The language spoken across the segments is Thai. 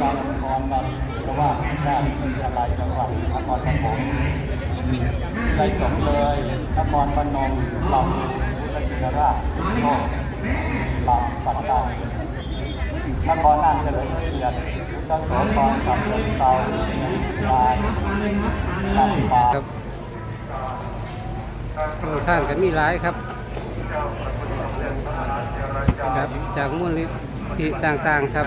การละครกันเพราะว่าการวิทยาลัยจังหวัดนครปฐมได้สมเลยนครพนมลำพุทธชินราชโลกลำปัตตานีนครน่านเฉลิมพระเกียรติพุทธโสธรกับเมืองเตาลายลำปางครับโอ้ท่านก็มีหลายครับครับ จากมูลนิธิต่างๆครับ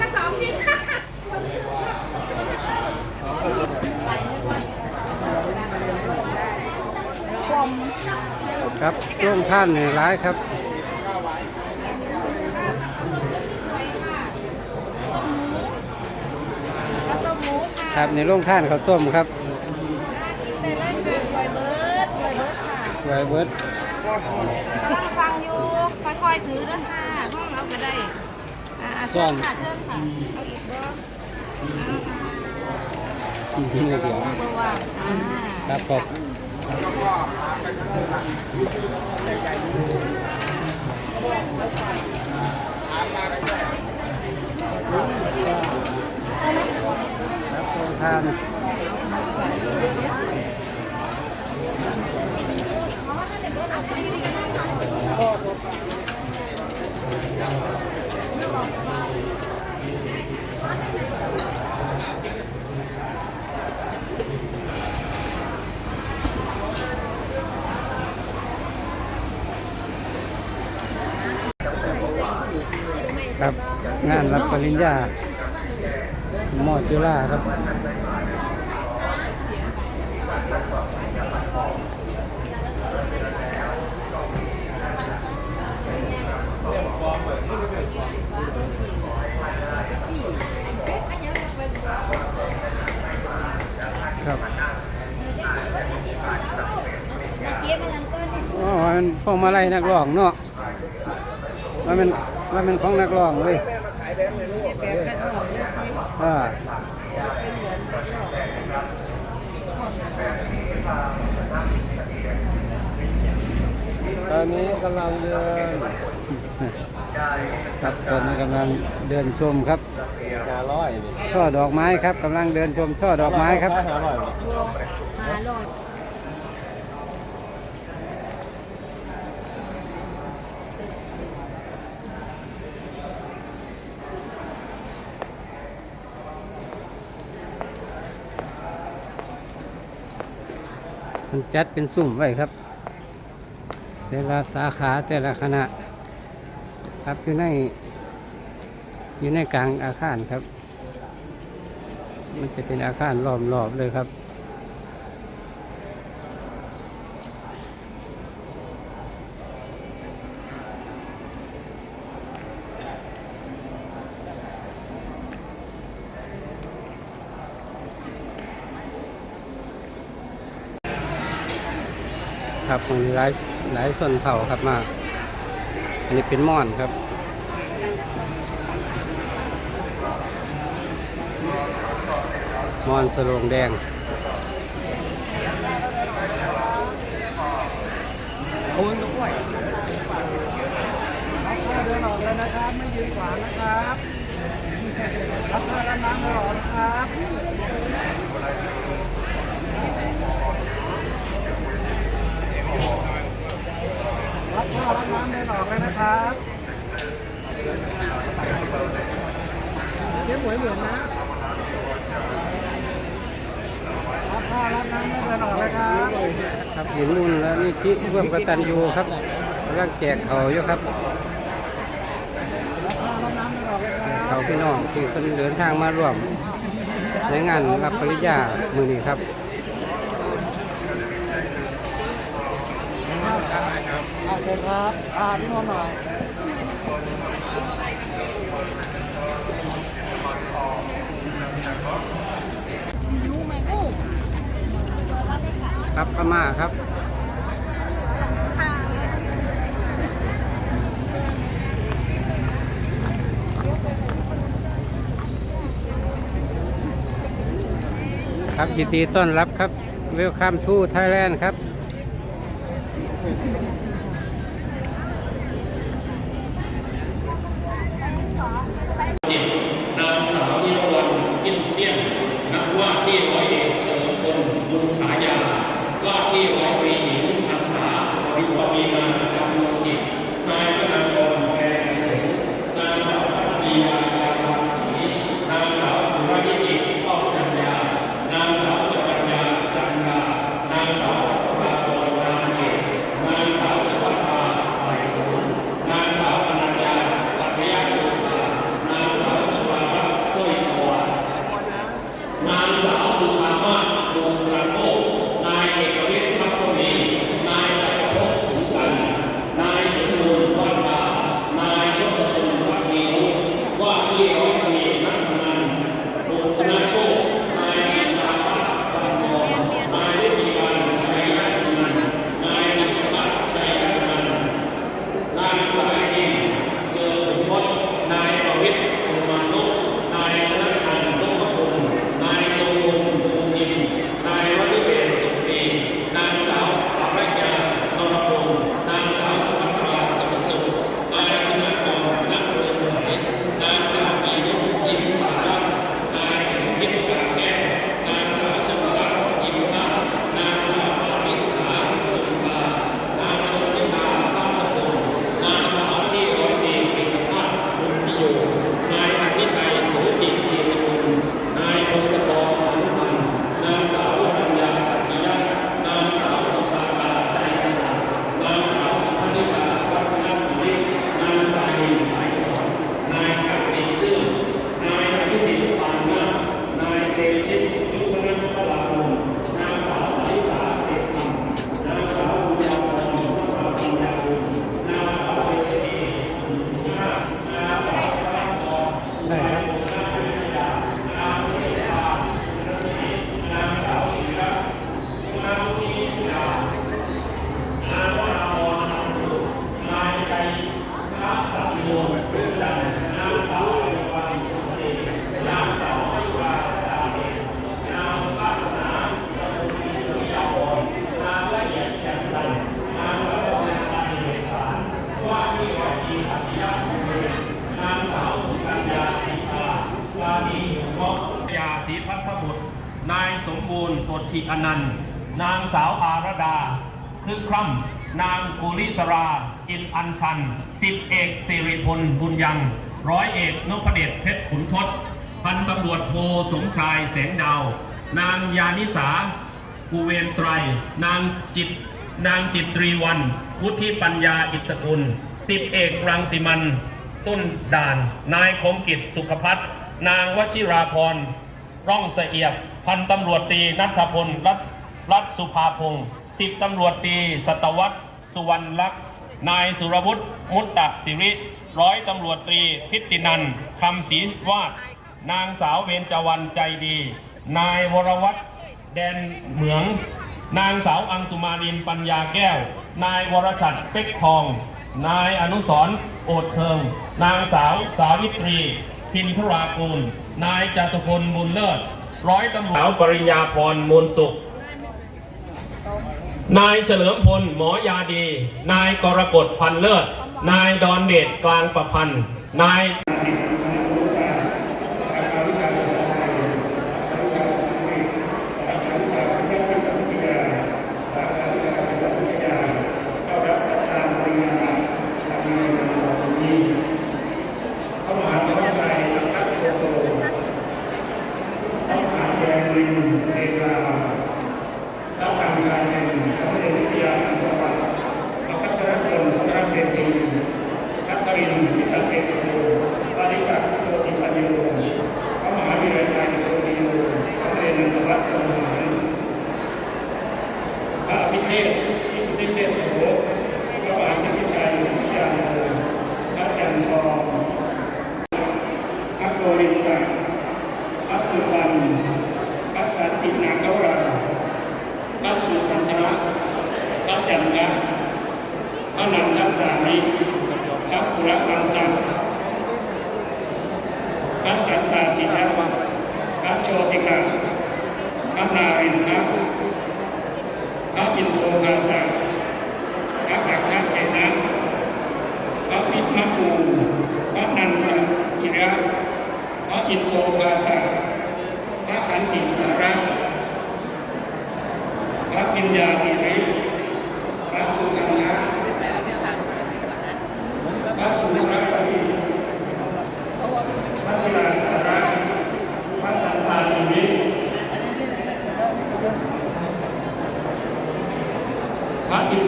กระสอบชิ้น ครับช่วงท่านเนี่ยหลายครับครับในโรงท่านเขาวต้มครับได้เล่นแบบลอยเบิร์ดลอยเบิร์ดค่ะไวเบิร์ดกำลังฟังอยู่ค่อยๆถือนะค่ะห้องเอาก็ได้อ่าเชิญค่ะเชิญค่ะเอาอีกเบอร์นี่เดี๋ยวเบอร์ว่างอ่าครับขอบ ครับโรงท่านครับ งานรับปริญญาหมอจุฬาครับครับอ๋อมันพวงมาลัยนักร้องเนาะมันเป็นมันเป็นของนักร้องเลย อ่าตอนนี้กำลังเดินครับตอนนี้กำลังเดินชมครับห้าร้อยช่อดอกไม้ครับกำลังเดินชมช่อดอกไม้ครับ ห้าร้อย หาลอย มั นจัดเป็นสุ่มไว้ครับ แต่ละสาขาแต่ละคณะ ครับอยู่ในอยู่ในกลางอาคารครับ มันจะเป็นอาคารล้อมรอบเลยครับ ครับมีหลายหลายส่วนเผ่าครับมาอันนี้เป็นม่อนครับมอนสโลงแดง โอ้ยลูกไหวเดินออกเลยนะครับ ไม่ยืนขวางนะครับ รับผ้ารับน้ำตลอดนะครับ รับผ้ารับน้ำเดินออกเลยนะครับเชฟหวยเหมือนนะรับผ้ารับน้ำเดินออกเลยครับครับเห็นนุ่นแล้วนี่ที่ร่วมกตันยูครับกำลังแจกเขาอยู่ครับเดินออกเลยครับเขาพี่น้องที่คนเดินทางมาร่วมในงานรับปริญญามือนี้ครับ เชิครับอ่าพี่มอหน่อยครับพม่าครับครับยินดีต้อนรับครับเวลคัมทูไทยแลนด์ครับ ชันสิบเอกสิริพลบุญยังร้อยเอกนพเดชเพชรขุนทศพันตำรวจโทสมชายแสงดาว นางยานิสากูเวนไตร นางจิต นางจิตรีวันวุฒิปัญญาอิสกุลสิบเอกรังสิมัน ต้นด่าน นายคมกิจสุขพัฒน์นางวชิราพรร่องเสียบ พันตำรวจตีนัทพลรัตรัตสุภาพงศ์สิบตำรวจตี สตวัตสุวรรณลักษ นายสุรวุฒิมุตตะสิริร้อยตำรวจตรีพิตินันคำศรีวาดนางสาวเวนจวันใจดี นายวรวัตรแดนเหมือง นางสาวอังสุมาลินปัญญาแก้ว นายวรชัดเป็กทอง นายอนุสรโอดเพิง นางสาวสาวิตรีพินทรากูล นายจตุพลบุญเลิศ ร้อยตำรวจสาวปริญญาพรมูลสุข นายเฉลิมพลหมอยาดี นายกรกฎพันเลิศ นายดอนเดชกลางประพันธ์นาย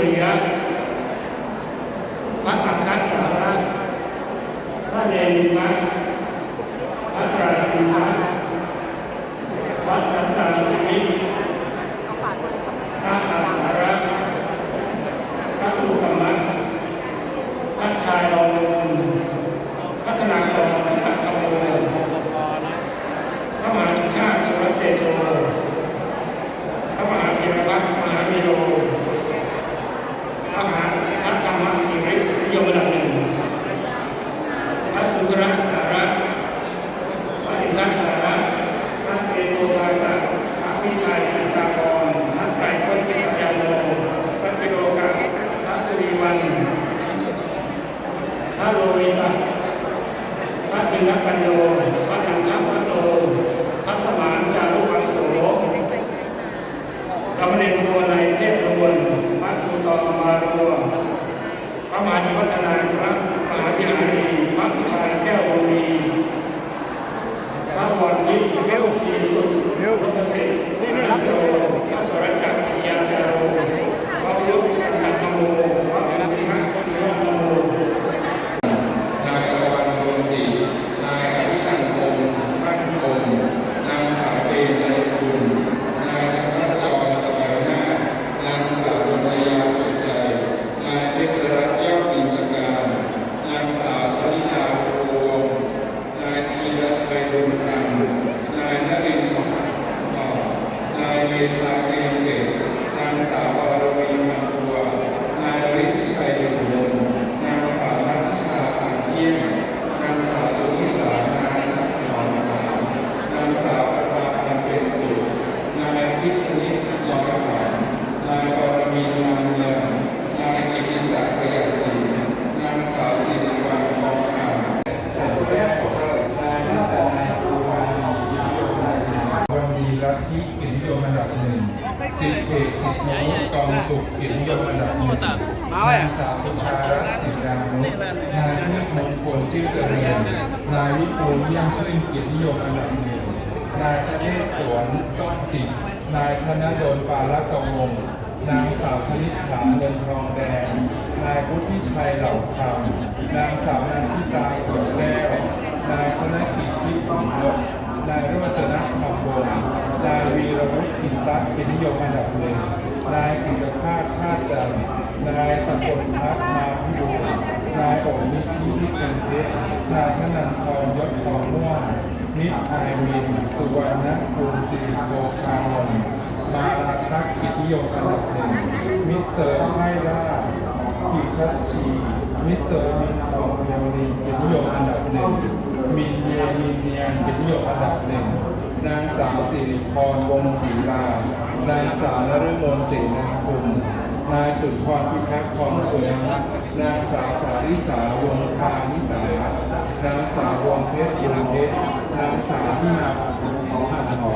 พระอิสริยะ พระอัคคสาระพระเนมิทะพระราชินทะพระสันตาสิริพระอาสาระพระอุตตมะพระชายรองพัฒนากรพระอัคคโมพระมหาชุชาติสุรเตโช พระมหาพีรพัฒน์มหาวีโรพระมหาพระธรรมกิริยมดับหนึ่ง พระสุนทรสาระพระอินทรสาระพระเตโชภาสะพระวิชัยจิตตากรพระไตรโลกิจยานโนพระปิโลกะพระสุริวันพระโลวิตะพระธินปัญโยพระนันทวัตโตพระสมานจารุวังโส สามเณรโทในเทพประวนมัดคูตองมารัวพระมหาจิวัฒนาพระมหาวิหารีพระพิชายแก้ววงมีพระวรทิพย์เทวทีสุดพุทธศิษย์พระสโรพระสรจักรยานจาโรพระยุทธกันตโมพระอภิทักษ์พระตโม นายตะวันรวมจิตนายอภินันท์คงมั่นคง นางสาวเบญใจคุณ นายนภัสกรสบายนาถนางสาววรรณยาสุขใจ นายเพชรรัตน์ยอดมินตการ นางสาวชลิดาโพวงศ์นายธีรชัยบุญธรรมนายนรินทร์ทองนายเมธาเกรียงเด็กนางสาววรวีพันบัวนายฤทธิชัยอยู่มนนางสาวนัทธิชาปานเที่ยง นางสาวสุนิสานายนักหนองหานนางสาวอัตราพันธ์เป็นสุขนายพิชนิตลอยหวานนายบรมีนามเมืองนายกิติศักดิ์ประหยัดศรีนางสาวสิริวัลทองคำ วันดีลัทธิเกียรตินิยมอันดับหนึ่ง สิทธิเอกสิทธินุกองสุขเกียรติยมอันดับหนึ่งนางสาวประชารัตน์ศรีรานุนายนิมงคลชื่อเจริญนายวิปูเยี่ยมชื่นเกียรติยมอันดับหนึ่งนายธเนศสวนต้นจิตนายธนดลปาลกวงนางสาวธนิษฐาเงินทองแดง นายพุทธิชัยเหล่าคำนางสาวนันทิตาขวดแก้วนายธนกิจที่ป้องยศ นายโรจนะคำวงนายวีรวุฒิอินตะเกียรตินิยมอันดับหนึ่งนายกิตภาชาติจันทร์นายสกลพัฒน์มาพิบูลนายโอนิธิที่เป็นเพชรนายธนันทรยศทองม่วงนิพไอมินสุวรรณภูมิสิริโภคาวงศ์มาลาทักกิติยมอันดับหนึ่งมิเตอร์ชัยล่าภกิชัดชีมิเตอร์มินทองเมียวนีเกียรตินิยมอันดับหนึ่ง มินเยมินเนียนเกียรตินิยมอันดับหนึ่งนางสาวสิริพรวงศรีลานางสาวนฤมลศรีนาคุณนายสุนทรพิทักษ์ทองเฟืองนางสาวสาริสาวงพานิสานางสาววงเพชรบุญเพชรนางสาวที่นาขอหันหอ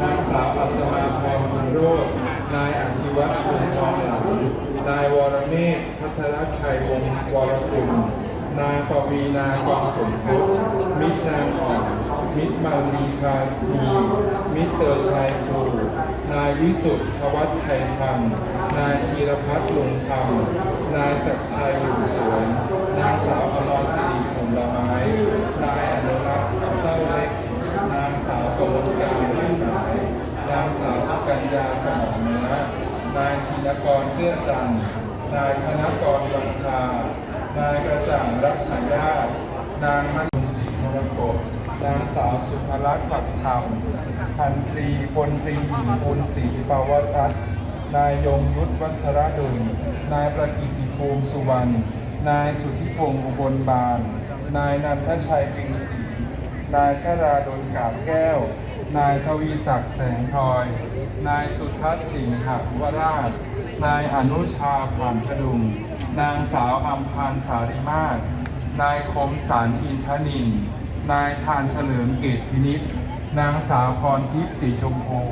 นางสาวอัศมาพรบุญโรจนายอธิวัฒน์ชมทองหลังนายวรเมธพัชรชัยวงวรกุล นางปวีนากองสมพุทธมิตรนางอ่อนมิตรมาลีคานีมิตรเตอร์ชัยครูนายวิสุทธ์ทวัชชัยธรรม นายธีรพัฒน์ลุงธรรม นายศักดิ์ชัยอยู่สวน นางสาวอมรศิริผลไม้นายอนุรักษ์เต้าเล็ก นางสาวกมลการเลื่อนหมายนางสาวสุกัญญาสมองเนื้อนายธีนกรเจื้อจันทร์นายธนกรวันทา นายกระจ่างรักษญาตินางมันศรีมรกตนางสาวสุภลักษณ์ปักธรรมพันตรีพลตรีหญิงภูลศรีปาวรัตน์นายยงยุทธวัชรดุลนายประกิติภูมิสุวรรณ นายสุทธิพงศ์อุบลบานนายนันทชัยปิงศรีนายธราดลกาบแก้ว นายทวีศักดิ์แสงทอย นายสุทัศน์สิงหวราช นายอนุชาผ่านพดุง นางสาวอัมพานสาริมาศนายคมสารอินทนิน นายชาญเฉลิมเกตพินิษนางสาวพรทิพย์สีชมพู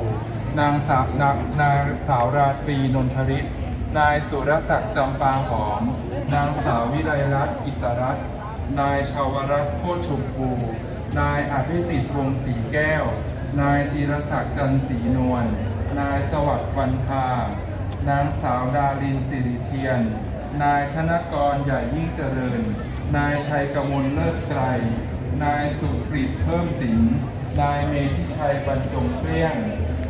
นางสาวนานางสาวราตรีนนทริศนายสุรศักดิ์จำปาหอม นางสาววิไลรัตน์อิตรัตน์นายชาวรัตน์โคชชมพู นายอภิสิทธิ์วงศ์ศรีแก้ว นายจีรศักดิ์จันทร์ศรีนวล นายสวัสดิ์วันทานางสาวดารินสิริเทียน นายธนกรใหญ่ยิ่งเจริญ นายชัยกมลเลิศไกรนายสุกฤตเพิ่มสิน นายเมธิชัยบรรจงเกลี้ยง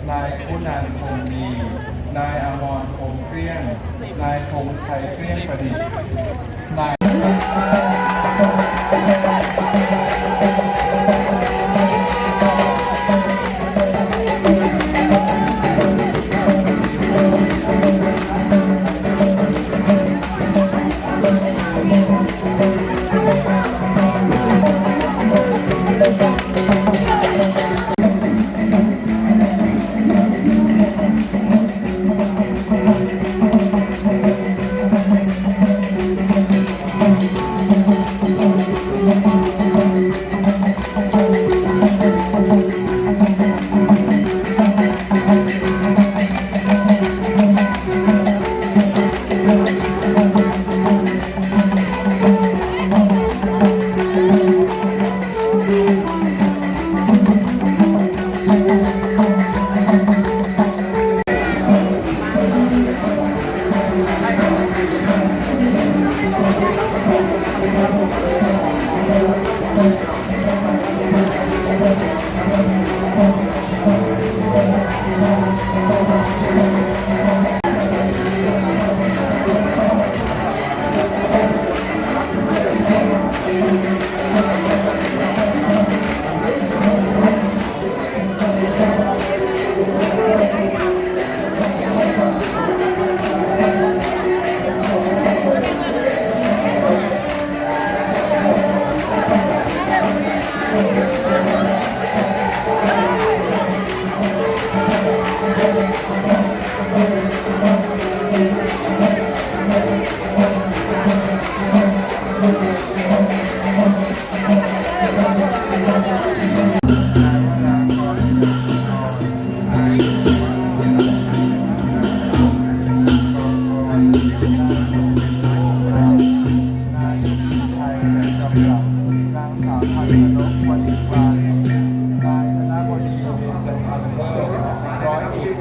นายคุณันคงดี นายอมรคงเกลี้ยง นายธงชัยเกลี้ยงประดิษฐ์ นาย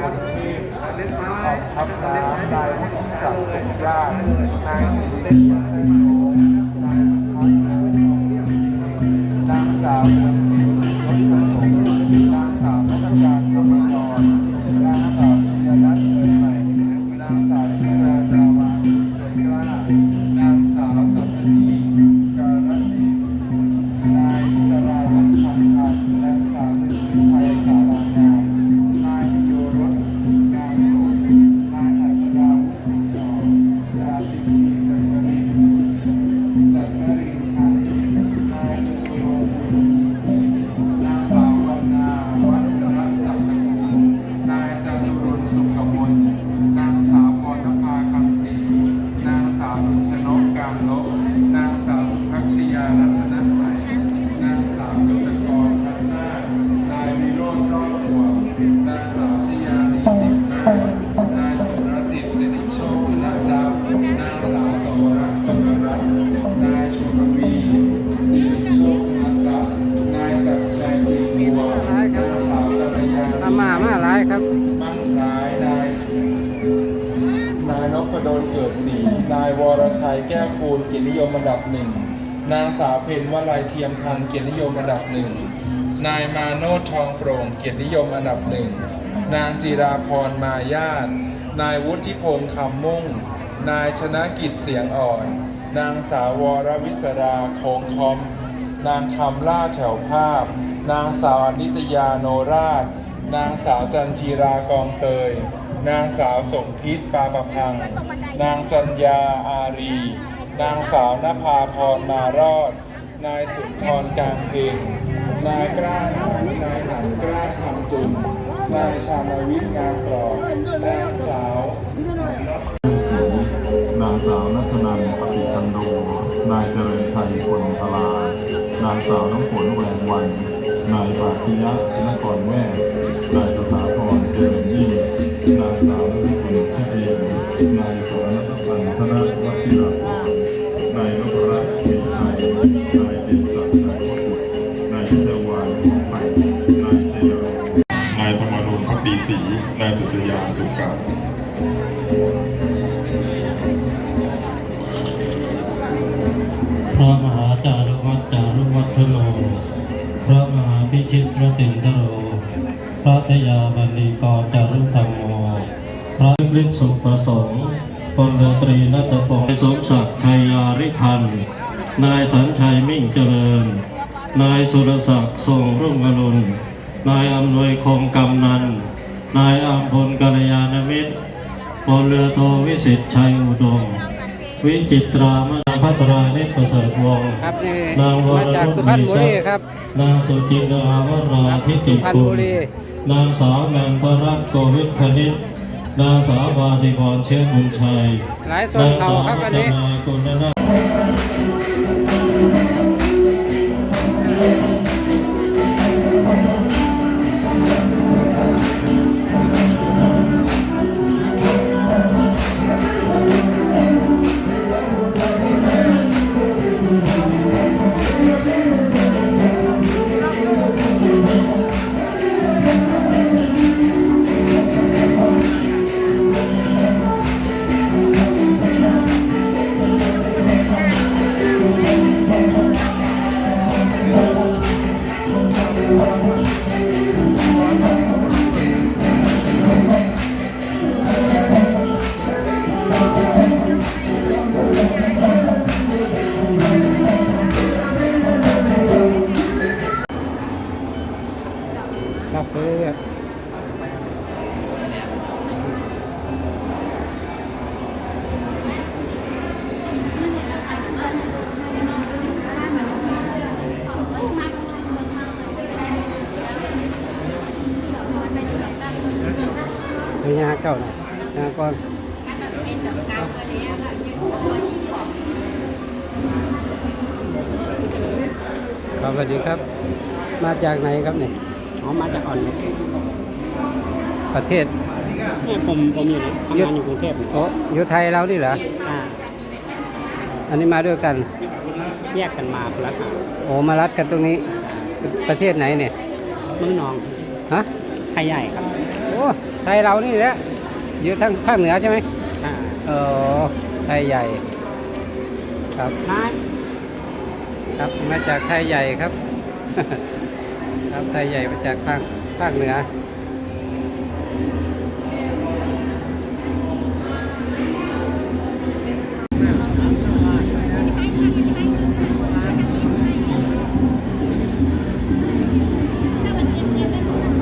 อยเอกพลเทพกอบทับน้ำนายวุฒิศักดิ์สมยากนายสิริเต้น กียรตินิยมอันดับหนึ่ง นางจิราพรมายาตนายวุฒิพงษ์คำมุ่ง นายชนะกิจเสียงอ่อน นางสาววรวิศราโคงคอม นางคำล่าแถวภาพ นางสาวอนิตยาโนราช นางสาวจันทีรากองเตย นางสาวสมพิษปาประพัง นางจัญญาอารี นางสาวนภาพรมารอด นายสุนทรการเพลง นายกล้าหาญนายหันกล้าทำจุนนายชามาวิทย์งามกรอบนางสาวนางสาวนัทนันปฏิคันโด นายเจริญไทยคนตลา นางสาวน้ำฝนแหวนวัน นายปาทิยะนครแม่ ยาบันลีกรจารุธรรมโมพระฤทธิสุประสงค์พลเรือตรีนัตพงศ์สมศักดิ์ชัยยาริพันธ์นายสัญชัยมิ่งเจริญ นายสุรศักดิ์ทรงรุ่งอรุณนายอำนวยคงกำนัน นายอัมพลกัลยาณมิตรพลเรือโทวิสิทธิ์ชัยอุดม วิจิตรามนาพัตราเนตประเสริฐวงศ์ครับนี่นางวรมาจากนุชสุพรรณบุรีครับนางสุจินดาวราทิติสุพรรณกุบุลรีนางสาวแมนทรัตน์โกวิทคณิตนางสาววาสิพรเชื้อบุญชัยหลายส่วนนางเขาสาวครับวัอันฒนี้ ก่อนครับสวัสดีครับ มาจากไหนครับเนี่ยอ๋อมาจากอ่อนนุชประเทศเนี่ยผมผมอยู่ทำงานอยู่กรุงเทพโอ้อยู่ไทยเรานี่เหรออ่าอันนี้มาด้วยกัน แยกกันมาคนละทางโอ้มารัดกันตรงนี้ ประเทศไหนเนี่ยเมืองนองฮะไทยใหญ่ครับโอ้ไทยเรานี่แหละ อยู่ทางภาคเหนือใช่ไหมอ่าเออไทยใหญ่ ครับ น้าครับ มาจากไทยใหญ่ครับ ครับไทยใหญ่มาจากภาคภาคเหนือ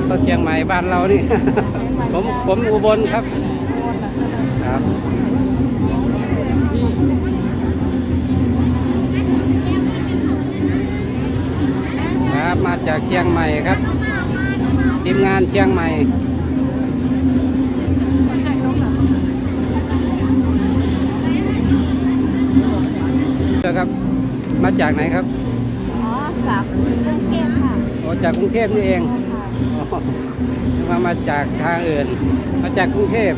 ก็เชียงใหม่บ้านเรานี่ ผมผมอุบลครับครับ มาจากเชียงใหม่ครับทีมงานเชียงใหม่เจอครับ มาจากไหนครับ อ๋อ จากกรุงเทพค่ะโอ้จากกรุงเทพนี่เองอ๋อมามาจากทางอื่น มาจากกรุงเทพ